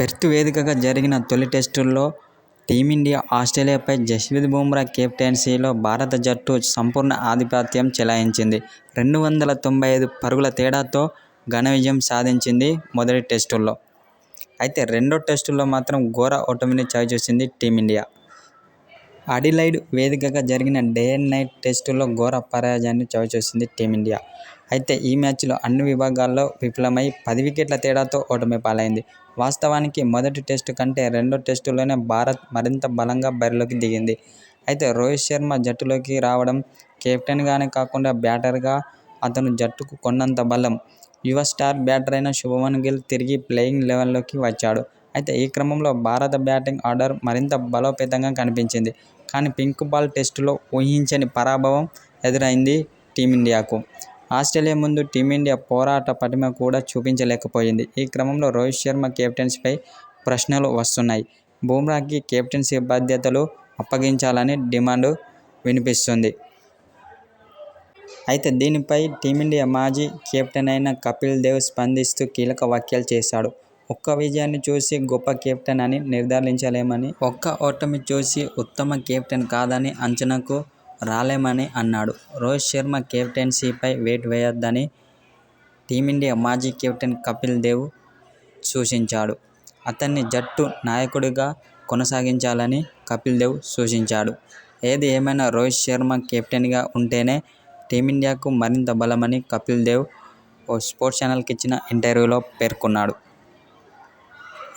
Perth వేదికగా జరిగిన తొలి టెస్టుల్లో టీమిండియా ఆస్ట్రేలియాపై జస్ప్రీత్ బుమ్రా కెప్టెన్సీలో భారత జట్టు సంపూర్ణ ఆధిపత్యం చెలాయించింది. రెండు వందల తొంభై ఐదు పరుగుల తేడాతో ఘన విజయం సాధించింది మొదటి టెస్టుల్లో అయితే రెండో టెస్టుల్లో మాత్రం ఘోర ఓటమిని చవిచూసింది టీమిండియా. అడిలైడ్ వేదికగా జరిగిన డే అండ్ నైట్ టెస్టులో ఘోర పరాజయాన్ని చవిచూసింది టీమిండియా. అయితే ఈ మ్యాచ్లో అన్ని విభాగాల్లో విఫలమై పది వికెట్ల తేడాతో ఓటమి పాలైంది. వాస్తవానికి మొదటి టెస్టు కంటే రెండో టెస్టులోనే భారత్ మరింత బలంగా బరిలోకి దిగింది. అయితే రోహిత్ శర్మ జట్టులోకి రావడం, కెప్టెన్గానే కాకుండా బ్యాటర్గా అతను జట్టుకు కొన్నంత బలం. యువ స్టార్ బ్యాటర్ అయిన శుభమన్ గిల్ తిరిగి ప్లేయింగ్ లెవెల్లోకి వచ్చాడు. అయితే ఈ క్రమంలో భారత బ్యాటింగ్ ఆర్డర్ మరింత బలోపేతంగా కనిపించింది. కానీ పింక్ బాల్ టెస్టులో ఊహించని పరాభవం ఎదురైంది టీమిండియాకు. ఆస్ట్రేలియా ముందు టీమిండియా పోరాట పటిమ కూడా చూపించలేకపోయింది. ఈ క్రమంలో రోహిత్ శర్మ కెప్టెన్సీపై ప్రశ్నలు వస్తున్నాయి. బుమ్రాకి కెప్టెన్సీ బాధ్యతలు అప్పగించాలని డిమాండ్ వినిపిస్తుంది అయితే దీనిపై టీమిండియా మాజీ కెప్టెన్ అయిన కపిల్ దేవ్ స్పందిస్తూ కీలక వ్యాఖ్యలు చేశాడు. ఒక్క విజయాన్ని చూసి గొప్ప కెప్టెన్ అని నిర్ధారించలేమని, ఒక్క ఓటమి చూసి ఉత్తమ కెప్టెన్ కాదని అంచనాకు రాలేమని అన్నాడు. రోహిత్ శర్మ కెప్టెన్సీపై వేట్ వేయొద్దని టీమిండియా మాజీ కెప్టెన్ కపిల్ దేవ్ సూచించాడు. అతన్ని జట్టు నాయకుడిగా కొనసాగించాలని కపిల్ దేవ్ సూచించాడు. ఏది ఏమైనా రోహిత్ శర్మ కెప్టెన్గా ఉంటేనే టీమిండియాకు మరింత బలమని కపిల్ దేవ్ ఓ స్పోర్ట్స్ ఛానల్కి ఇచ్చిన ఇంటర్వ్యూలో పేర్కొన్నాడు.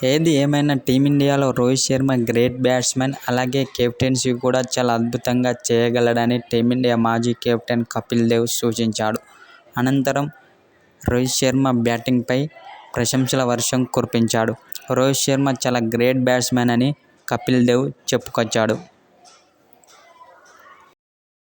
ఏది ఏమైనా టీమిండియాలో రోహిత్ శర్మ గ్రేట్ బ్యాట్స్మెన్ అలాగే కెప్టెన్సీ కూడా చాలా అద్భుతంగా చేయగలడని టీమిండియా మాజీ కెప్టెన్ కపిల్ దేవ్ సూచించాడు. అనంతరం రోహిత్ శర్మ బ్యాటింగ్పై ప్రశంసల వర్షం కురిపించాడు. రోహిత్ శర్మ చాలా గ్రేట్ బ్యాట్స్మెన్ అని కపిల్ దేవ్ చెప్పుకొచ్చాడు.